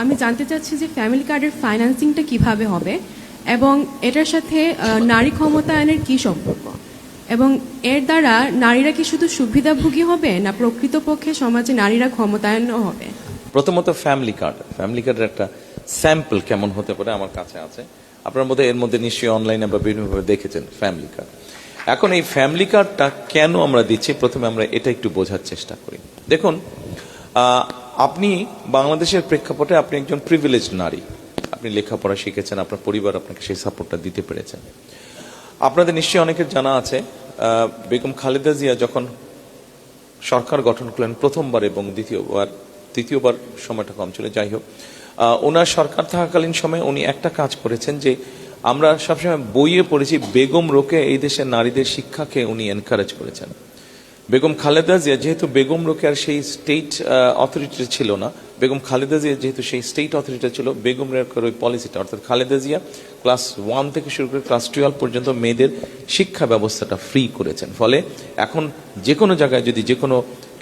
আমি জানতে চাচ্ছি যে ফ্যামিলি কার্ডের ফাইন্যান্সিংটা কীভাবে হবে এবং এটার সাথে নারী ক্ষমতায়নের কি সম্পর্ক? এবং এর দ্বারা নারীরা কি শুধু সুবিধাভোগী হবে না প্রকৃতপক্ষে সমাজে নারীরা ক্ষমতায়নও হবে? প্রথমত ফ্যামিলি কার্ড ফ্যামিলি কার্ডের একটা স্যাম্পল কেমন হতে পারে আমার কাছে আছে। আপনার মধ্যে এর মধ্যে নিশ্চয়ই অনলাইনে বা বিভিন্নভাবে দেখেছেন ফ্যামিলি কার্ড এখন এই ফ্যামিলি কার্ডটা কেন আমরা দিচ্ছি? প্রথমে আমরা এটা একটু বোঝার চেষ্টা করি। দেখুন আপনি বাংলাদেশের প্রেক্ষাপটে আপনি একজন প্রিভিলেজ নারী। আপনি লেখাপড়া শিখেছেন, আপনার পরিবার আপনাকে সেই সাপোর্টটা দিতে পেরেছেন। আপনাদের নিশ্চয়ই অনেকের জানা আছে বেগম খালেদা জিয়া যখন সরকার গঠন করলেন প্রথমবার এবং দ্বিতীয়বার, তৃতীয়বার সময়টা কম ছিল, যাই হোক ওনার সরকার থাকাকালীন সময় উনি একটা কাজ করেছেন যে আমরা সবসময় বইয়ে পড়েছি, বেগম রোকে এই দেশের নারীদের শিক্ষাকে উনি এনকারেজ করেছেন। বেগম খালেদা জিয়া যেহেতু বেগম রোকেয়ার সেই স্টেট অথরিটি ছিল না, বেগম খালেদা জিয়া যেহেতু সেই স্টেট অথরিটি ছিল, বেগম রোকেয়ার ওই পলিসিটা অর্থাৎ খালেদা জিয়া ক্লাস ওয়ান থেকে শুরু করে ক্লাস টুয়েলভ পর্যন্ত মেয়েদের শিক্ষা ব্যবস্থাটা ফ্রি করেছেন। ফলে এখন যে কোনো জায়গায় যদি যে কোনো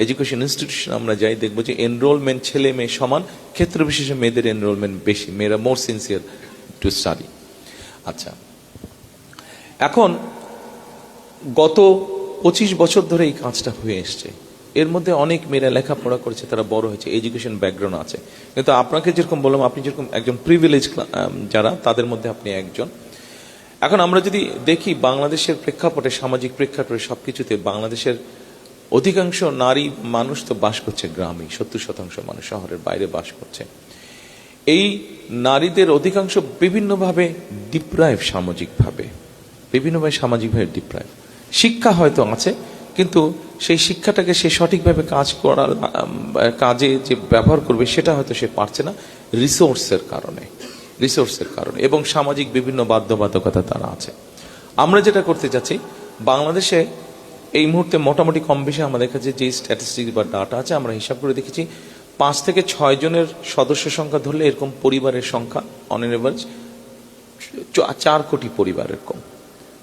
এডুকেশন ইনস্টিটিউশন আমরা যাই, দেখব যে এনরোলমেন্ট ছেলে মেয়ে সমান, ক্ষেত্র বিশেষে মেয়েদের এনরোলমেন্ট বেশি, মেয়েরা মোর সিনসিয়ার টু স্টাডি আচ্ছা। এখন গত পঁচিশ বছর ধরে এই কাজটা হয়ে এসছে। এর মধ্যে অনেক মেয়েরা লেখাপড়া করেছে, তারা বড় হয়েছে এডুকেশন ব্যাকগ্রাউন্ড আছে। কিন্তু আপনাকে যেরকম বললাম, আপনি যেরকম একজন প্রিভিলেজ যারা, তাদের মধ্যে আপনি একজন। এখন আমরা যদি দেখি বাংলাদেশের প্রেক্ষাপটে, সামাজিক প্রেক্ষাপটে সবকিছুতে বাংলাদেশের অধিকাংশ নারী মানুষ তো বাস করছে গ্রামে সত্তর শতাংশ মানুষ শহরের বাইরে বাস করছে। এই নারীদের অধিকাংশ বিভিন্নভাবে ডিপ্রাইভ সামাজিকভাবে, বিভিন্নভাবে সামাজিকভাবে ডিপ্রাইভ শিক্ষা হয়তো আছে, কিন্তু সেই শিক্ষাটাকে সে সঠিকভাবে কাজ করার কাজে যে ব্যবহার করবে সেটা হয়তো সে পারছে না রিসোর্সের কারণে রিসোর্সের কারণে এবং সামাজিক বিভিন্ন বাধ্যবাধকতা তারা আছে। আমরা যেটা করতে চাচ্ছি, বাংলাদেশে এই মুহূর্তে মোটামুটি কম বেশি আমাদের কাছে যে স্ট্যাটিস্টিক বা ডাটা আছে, আমরা হিসাব করে দেখেছি, পাঁচ থেকে ছয় জনের সদস্য সংখ্যা ধরলে এরকম পরিবারের সংখ্যা অন চার কোটি পরিবার এরকম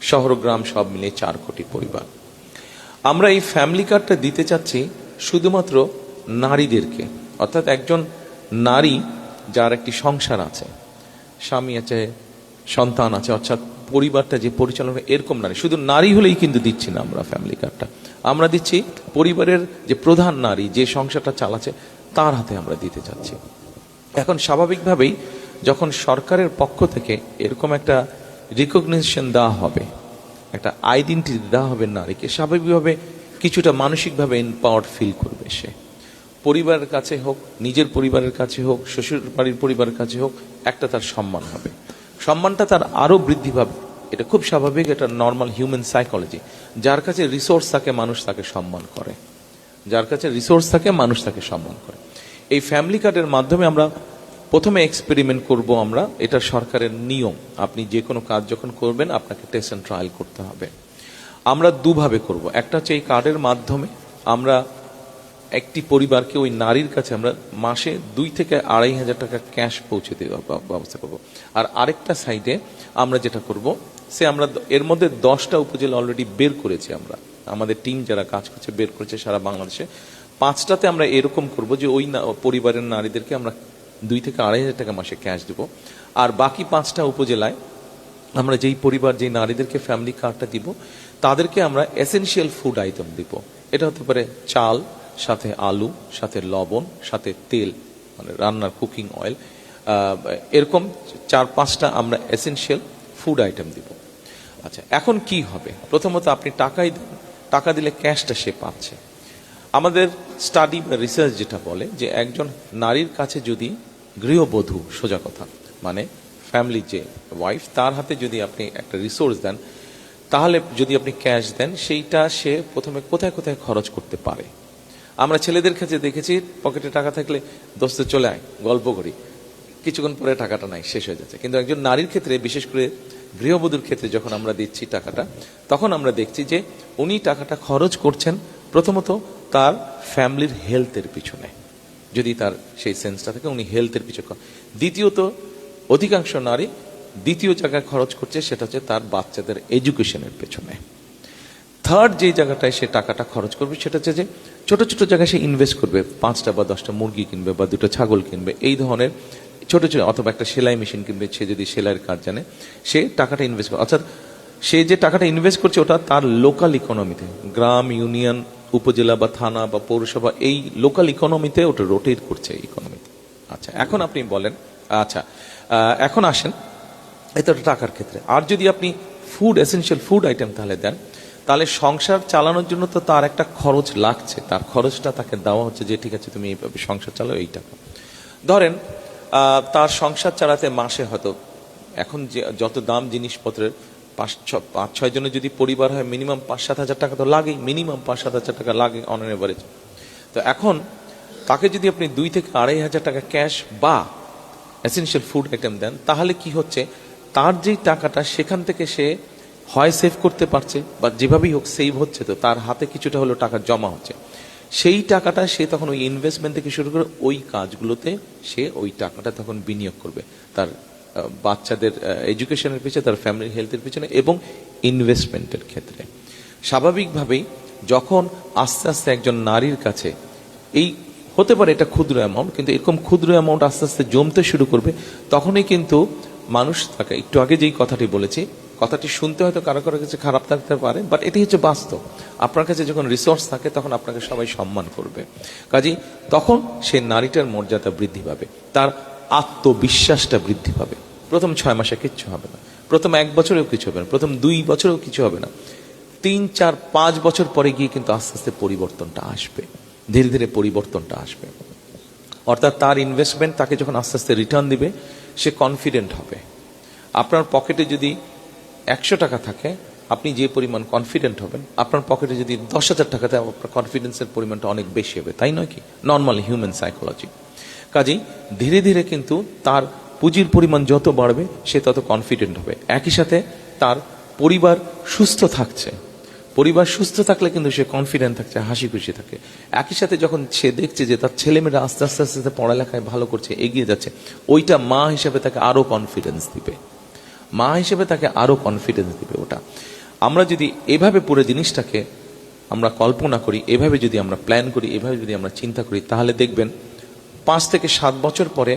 শহর গ্রাম সব মিলিয়ে চার কোটি পরিবার। আমরা এই ফ্যামিলি কার্ডটা দিতে চাচ্ছি শুধুমাত্র নারীদেরকে। অর্থাৎ একজন নারী যার একটি সংসার আছে, স্বামী আছে, সন্তান আছে, অর্থাৎ পরিবারটা যে পরিচালনা এরকম নারী। শুধু নারী হলেই কিন্তু দিচ্ছি না আমরা ফ্যামিলি কার্ডটা আমরা দিচ্ছি পরিবারের যে প্রধান নারী যে সংসারটা চালাচ্ছে, তার হাতে আমরা দিতে চাচ্ছি। এখন স্বাভাবিকভাবেই যখন সরকারের পক্ষ থেকে এরকম একটা রিকগনিশন দেওয়া হবে, একটা আইডেন্টিটি দেওয়া হবে নারীকে, স্বাভাবিকভাবে কিছুটা মানসিকভাবে এম্পাওয়ার্ড ফিল করবে সে। পরিবারের কাছে হোক, নিজের পরিবারের কাছে হোক শ্বশুর বাড়ির পরিবারের কাছে হোক, একটা তার সম্মান হবে। সম্মানটা তার আরও বৃদ্ধি পাবে। এটা খুব স্বাভাবিক, এটা নর্মাল হিউম্যান সাইকোলজি যার কাছে রিসোর্স থাকে, মানুষ তাকে সম্মান করে। যার কাছে রিসোর্স থাকে, মানুষ তাকে সম্মান করে। এই ফ্যামিলি কার্ডের মাধ্যমে আমরা প্রথমে এক্সপেরিমেন্ট করব আমরা। এটা সরকারের নিয়ম। আপনি যে কোনো কাজ যখন করবেন, আপনাকে টেস্ট অ্যান্ড ট্রায়াল করতে হবে। আমরা দুভাবে করব। একটা হচ্ছে এই কার্ডের মাধ্যমে আমরা একটি পরিবারকে ওই নারীর কাছে আমরা মাসে দুই থেকে আড়াই হাজার টাকা ক্যাশ পৌঁছে দেওয়ার ব্যবস্থা করব। আর আরেকটা সাইডে আমরা যেটা করব, সে আমরা এর মধ্যে দশটা উপজেলা অলরেডি বের করেছি আমরা। আমাদের টিম যারা কাজ করছে, বের করেছে সারা বাংলাদেশে। পাঁচটাতে আমরা এরকম করব যে ওই পরিবারের নারীদেরকে আমরা দুই থেকে আড়াই হাজার টাকা মাসে ক্যাশ দেব। আর বাকি পাঁচটা উপজেলায় আমরা যেই পরিবার, যেই নারীদেরকে ফ্যামিলি কার্ডটা দিব, তাদেরকে আমরা এসেনশিয়াল ফুড আইটেম দিব। এটা হতে পারে চাল, সাথে আলু, সাথে লবণ, সাথে তেল মানে রান্নার কুকিং অয়েল এরকম চার পাঁচটা আমরা এসেনশিয়াল ফুড আইটেম দিব। আচ্ছা এখন কি হবে? প্রথমত আপনি টাকাই দেন, টাকা দিলে ক্যাশটা সে পাচ্ছে। আমাদের স্টাডি বা রিসার্চ যেটা বলে যে একজন নারীর কাছে যদি গৃহবধূ সোজা কথা। মানে ফ্যামিলি যে ওয়াইফ তার হাতে যদি আপনি একটা রিসোর্স দেন, তাহলে যদি আপনি ক্যাশ দেন, সেইটা সে প্রথমে কোথায় কোথায় খরচ করতে পারে। আমরা ছেলেদের কাছে দেখেছি পকেটে টাকা থাকলে, দোস্ত, চলে আয়, গল্প করি। কিছুক্ষণ পরে টাকাটা নাই, শেষ হয়ে যাচ্ছে। কিন্তু একজন নারীর ক্ষেত্রে, বিশেষ করে গৃহবধূর ক্ষেত্রে যখন আমরা দিচ্ছি টাকাটা, তখন আমরা দেখছি যে উনি টাকাটা খরচ করছেন, প্রথমত তার ফ্যামিলির হেলথের পিছনে। যদি তার সেই সেন্সটা থাকে, উনি হেলথের পিছনে খ- দ্বিতীয়ত, অধিকাংশ নারী দ্বিতীয় জায়গায় খরচ করছে সেটা হচ্ছে তার বাচ্চাদের এডুকেশনের পেছনে। থার্ড যে জায়গাটায় সে টাকাটা খরচ করবে সেটা হচ্ছে যে ছোট ছোট জায়গায় সে ইনভেস্ট করবে, পাঁচটা বা দশটা মুরগি কিনবে বা দুটো ছাগল কিনবে, এই ধরনের ছোট ছোট অথবা একটা সেলাই মেশিন কিনবে, সে যদি সেলাইয়ের কাজ জানে, সে টাকাটা ইনভেস্ট করে অর্থাৎ সে যে টাকাটা ইনভেস্ট করছে ওটা তার লোকাল ইকোনমিতে গ্রাম ইউনিয়ন উপজেলা বা থানা বা পৌরসভা, এই লোকাল ইকোনমিতে ওটা রোটেট করছে ইকোনমিতে আচ্ছা এখন আপনি বলেন আচ্ছা এখন আসেন, এটা টাকার ক্ষেত্রে। আর যদি আপনি ফুড এসেনশিয়াল ফুড আইটেম তাহলে দেন, তাহলে সংসার চালানোর জন্য তো তার একটা খরচ লাগছে। তার খরচটা তাকে দেওয়া হচ্ছে যে, ঠিক আছে, তুমি এইভাবে সংসার চালাও এই টাকা ধরেন তার সংসার চালাতে মাসে হয়তো, এখন যে, যত দাম জিনিসপত্রের পাঁচ পাঁচ জনের যদি পরিবার হয় মিনিমাম পাঁচ, সাত হাজার টাকা তো লাগেই মিনিমাম পাঁচ, সাত হাজার টাকা লাগে অন এভারেজ তো এখন, তাকে যদি আপনি দুই থেকে আড়াই হাজার টাকা ক্যাশ বা এসেনশিয়াল ফুড আইটেম দেন, তাহলে কি হচ্ছে, তার যেই টাকাটা সেখান থেকে সে হয় সেভ করতে পারছে, বা যেভাবেই হোক সেভ হচ্ছে, তো তার হাতে কিছুটা হলো টাকা জমা হচ্ছে। সেই টাকাটা সে তখন ওই ইনভেস্টমেন্ট থেকে শুরু করে ওই কাজগুলোতে সে ওই টাকাটা তখন বিনিয়োগ করবে, তার বাচ্চাদের এডুকেশনের পিছনে তার ফ্যামিলি হেলথের পিছনে এবং ইনভেস্টমেন্টের ক্ষেত্রে। স্বাভাবিকভাবেই যখন আস্তে আস্তে একজন নারীর কাছে এই হতে পারে এটা ক্ষুদ্র অ্যামাউন্ট কিন্তু এরকম ক্ষুদ্র অ্যামাউন্ট আস্তে আস্তে জমতে শুরু করবে, তখনই কিন্তু মানুষ তাকে একটু আগে যেই কথাটি বলেছি, কথাটি শুনতে হয়তো কারও কারও কাছে খারাপ থাকতে পারে বাট এটি হচ্ছে বাস্তব। আপনার কাছে যখন রিসোর্স থাকে, তখন আপনাকে সবাই সম্মান করবে। কাজেই তখন সে নারীটার মর্যাদা বৃদ্ধি পাবে। তার আত্মবিশ্বাসটা বৃদ্ধি পাবে। প্রথম ছয় মাসে কিচ্ছু হবে না। প্রথম এক বছরেও কিছু হবে না। প্রথম দুই বছরেও কিছু হবে না। তিন, চার, পাঁচ বছর পরে গিয়ে কিন্তু আস্তে আস্তে পরিবর্তনটা আসবে। ধীরে ধীরে পরিবর্তনটা আসবে। অর্থাৎ তার ইনভেস্টমেন্ট তাকে যখন আস্তে আস্তে রিটার্ন দিবে, সে কনফিডেন্ট হবে। আপনার পকেটে যদি একশো টাকা থাকে, আপনি যে পরিমাণ কনফিডেন্ট হবেন, আপনার পকেটে যদি দশ হাজার টাকা থাকে, আপনার কনফিডেন্সের পরিমাণটা অনেক বেশি হবে। তাই নয় কি? নর্মাল হিউম্যান সাইকোলজি কাজেই ধীরে ধীরে কিন্তু তার পুঁজির পরিমাণ যত বাড়বে, সে তত কনফিডেন্ট হবে। একই সাথে তার পরিবার সুস্থ থাকছে। পরিবার সুস্থ থাকলে কিন্তু সে কনফিডেন্ট থাকছে হাসি খুশি থাকে। একই সাথে যখন সে দেখছে যে তার ছেলেমেয়েরা আস্তে আস্তে আস্তে আস্তে পড়ালেখায় ভালো করছে, এগিয়ে যাচ্ছে, ওইটা মা হিসেবে তাকে আরও কনফিডেন্স দিবে। মা হিসেবে তাকে আরও কনফিডেন্স দিবে ওটা। আমরা যদি এভাবে পুরো জিনিসটাকে আমরা কল্পনা করি, এভাবে যদি আমরা প্ল্যান করি, এভাবে যদি আমরা চিন্তা করি, তাহলে দেখবেন পাঁচ থেকে সাত বছর পরে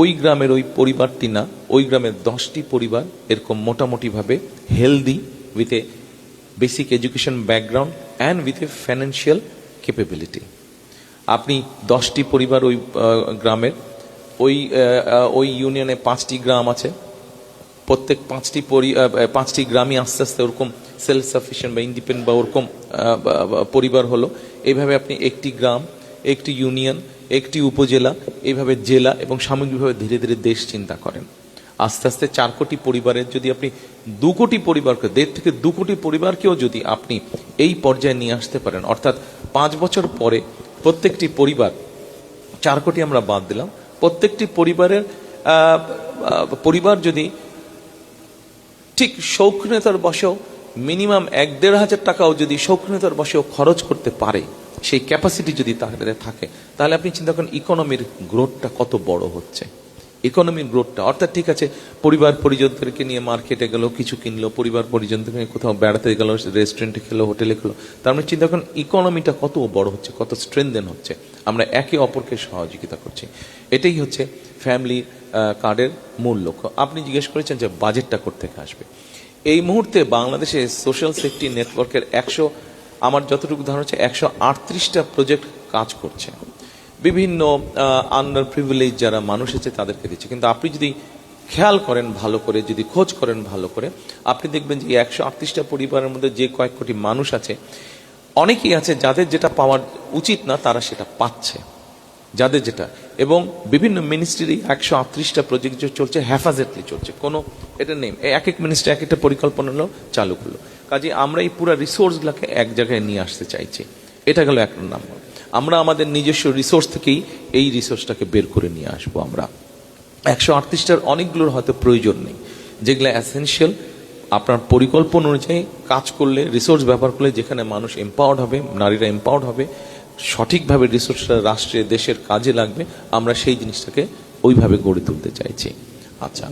ওই গ্রামের ওই পরিবারটি না ওই গ্রামের দশটি পরিবার এরকম মোটামুটিভাবে healthy with a basic education background and with a financial capability আপনি দশটি পরিবার ওই গ্রামের, ওই ওই ইউনিয়নে পাঁচটি গ্রাম আছে। প্রত্যেক পাঁচটি পরি পাঁচটি গ্রামই আস্তে আস্তে ওরকম সেলফ সাফিসিয়েন্ট বা ইন্ডিপেন্ডেন্ট বা ওরকম পরিবার হলো। এইভাবে আপনি একটি গ্রাম একটি ইউনিয়ন, একটি উপজেলা এইভাবে জেলা এবং সামগ্রিকভাবে ধীরে ধীরে দেশ চিন্তা করেন। আস্তে আস্তে চার কোটি পরিবারের যদি আপনি দু কোটি পরিবারকে, দেড় থেকে দু কোটি পরিবারকেও যদি আপনি এই পর্যায়ে নিয়ে আসতে পারেন, অর্থাৎ পাঁচ বছর পরে প্রত্যেকটি পরিবার, চার কোটি আমরা বাদ দিলাম, প্রত্যেকটি পরিবারের পরিবার যদি ঠিক শৌখিনতার বসেও মিনিমাম এক দেড় হাজার টাকাও যদি শৌখিনতার বসেও খরচ করতে পারে সেই ক্যাপাসিটি যদি তাদের থাকে, তাহলে আপনি চিন্তা করেন ইকোনমির গ্রোথটা কত বড় হচ্ছে। ইকোনমির গ্রোথটা অর্থাৎ ঠিক আছে, পরিবার পরিজনদেরকে নিয়ে মার্কেটে গেল, কিছু কিনলো, পরিবার পরিজনদেরকে নিয়ে কোথাও বেড়াতে গেল রেস্টুরেন্টে খেলো হোটেলে খেলো, তার মানে চিন্তা করেন ইকোনমিটা কত বড় হচ্ছে, কত স্ট্রেনদেন হচ্ছে। আমরা একে অপরকে সহযোগিতা করছি। এটাই হচ্ছে ফ্যামিলি কার্ডের মূল লক্ষ্য। আপনি জিজ্ঞেস করেছেন যে বাজেটটা থেকে আসবে। এই মুহূর্তে বাংলাদেশে সোশ্যাল সেফটি নেটওয়ার্কের একশো আমার যতটুকু ধারণা হচ্ছে একশো আটত্রিশটা প্রজেক্ট কাজ করছে। বিভিন্ন আন্ডার প্রিভিলেজ যারা মানুষ আছে তাদেরকে দিচ্ছে। কিন্তু আপনি যদি খেয়াল করেন ভালো করে, যদি খোঁজ করেন ভালো করে, আপনি দেখবেন যে একশো আটত্রিশটা পরিবারের মধ্যে যে কয়েক কোটি মানুষ আছে, অনেকেই আছে যাদের যেটা পাওয়ার উচিত না, তারা সেটা পাচ্ছে। যাদের যেটা। এবং বিভিন্ন মিনিস্ট্রি একশো আটত্রিশটা প্রজেক্ট চলছে হ্যাফাজেটলি চলছে। কোনো এটা নেই। এক এক মিনিস্ট্রি এক একটা পরিকল্পনা হলো চালু করল। কাজে আমরা এই পুরো রিসোর্সগুলোকে এক জায়গায় নিয়ে আসতে চাইছি। এটা গেল এক নম্বর। আমরা আমাদের নিজস্ব রিসোর্স থেকেই এই রিসোর্সটাকে বের করে নিয়ে আসব আমরা। একশো আটত্রিশটার অনেকগুলোর হয়তো প্রয়োজন নেই। যেগুলো অ্যাসেনশিয়াল আপনার পরিকল্পনা অনুযায়ী কাজ করলে রিসোর্স ব্যবহার করলে যেখানে মানুষ এম্পাওয়ার্ড হবে, নারীরা এম্পাওয়ার্ড হবে, সঠিকভাবে রিসোর্সটা রাষ্ট্রে, দেশের কাজে লাগবে, আমরা সেই জিনিসটাকে ওইভাবে গড়ে তুলতে চাইছি। আচ্ছা।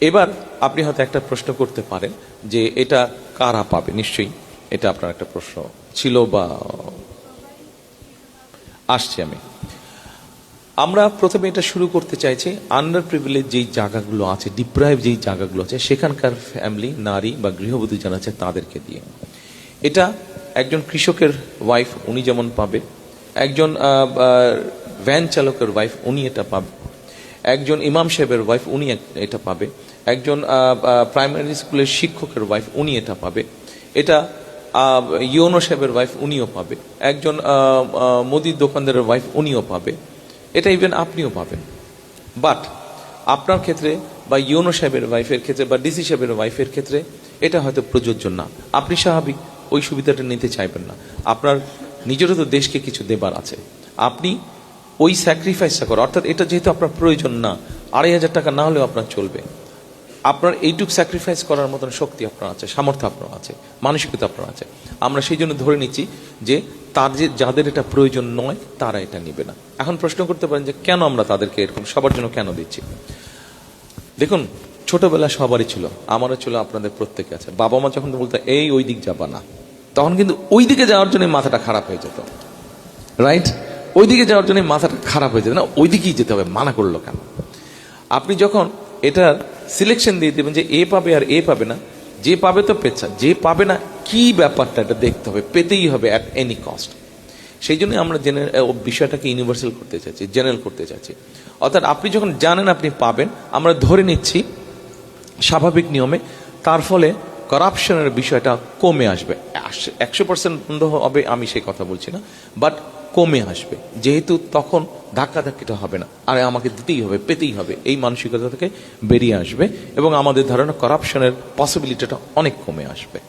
এবার আপনি হয়তো একটা প্রশ্ন করতে পারেন যে এটা কারা পাবে? নিশ্চয়ই এটা আপনার একটা প্রশ্ন ছিল বা আসছি আমি। আমরা প্রথমে এটা শুরু করতে চাইছি আন্ডার প্রিভিলেজ যেই জায়গাগুলো আছে ডিপ্রাইভ যেই জায়গাগুলো আছে, সেখানকার ফ্যামিলি নারী বা গৃহবধূ যারা আছে তাদেরকে দিয়ে। এটা একজন কৃষকের ওয়াইফ উনি যেমন পাবে, একজন ভ্যান চালকের ওয়াইফ উনি এটা পাবে, একজন ইমাম সাহেবের ওয়াইফ উনি এটা পাবে। একজন প্রাইমারি স্কুলের শিক্ষকের ওয়াইফ উনি এটা পাবে। এটা ইয়োনো সাহেবের ওয়াইফ উনিও পাবে। একজন মুদির দোকানদারের ওয়াইফ উনিও পাবে। এটা ইভেন আপনিও পাবেন। বাট আপনার ক্ষেত্রে বা ইউনো সাহেবের ওয়াইফের ক্ষেত্রে বা ডিসি সাহেবের ওয়াইফের ক্ষেত্রে এটা হয়তো প্রযোজ্য না। আপনি স্বাভাবিক, ওই সুবিধাটা নিতে চাইবেন না। আপনার নিজেরও তো দেশকে কিছু দেবার আছে। আপনি ওই স্যাক্রিফাইসটা করো। অর্থাৎ এটা যেহেতু আপনার প্রয়োজন না, আড়াই হাজার টাকা না হলেও আপনার চলবে। আপনার এইটুক স্যাক্রিফাইস করার মতন শক্তি আপনার আছে, সামর্থ্য আপনার আছে, মানসিকতা আপনার আছে। আমরা সেই জন্য ধরে নিচ্ছি যে তার যে যাদের এটা প্রয়োজন নয়, তারা এটা নেবে না। এখন প্রশ্ন করতে পারেন যে কেন আমরা তাদেরকে এরকম, সবার জন্য কেন দিচ্ছি? দেখুন ছোটবেলা সবারই ছিল, আমারও ছিল, আপনাদের প্রত্যেকে আছে। বাবা মা যখন বলতো, এই ওই দিক যাবা না। তখন কিন্তু ওই দিকে যাওয়ার জন্য মাথাটা খারাপ হয়ে যেত। রাইট ওই দিকে যাওয়ার জন্য মাথাটা খারাপ হয়ে যেত না, ওই দিকেই যেতে হবে, মানা করল কেন? আপনি যখন এটার সিলেকশন দিয়ে দেবেন যে এ পাবে আর এ পাবে না। যে পাবে তো পেচ্ছা, যে পাবে না, কি ব্যাপারটা এটা দেখতে হবে, পেতেই হবে অ্যাট এনি কস্ট সেই জন্য আমরা জেনে বিষয়টাকে ইউনিভার্সাল করতে চাচ্ছি জেনারেল করতে চাচ্ছি অর্থাৎ আপনি যখন জানেন আপনি পাবেন, আমরা ধরে নিচ্ছি স্বাভাবিক নিয়মে, তার ফলে করাপশনের বিষয়টা কমে আসবে। একশো পার্সেন্ট বন্ধ হবে, আমি সেই কথা বলছি না। বাট কমে আসবে। যেহেতু তখন ধাক্কাধাক্কিটা হবে না। আরে আমাকে দিতেই হবে, পেতেই হবে। এই মানসিকতা থেকে বেরিয়ে আসবে এবং আমাদের ধারণা করাপশনের পসিবিলিটিটা অনেক কমে আসবে।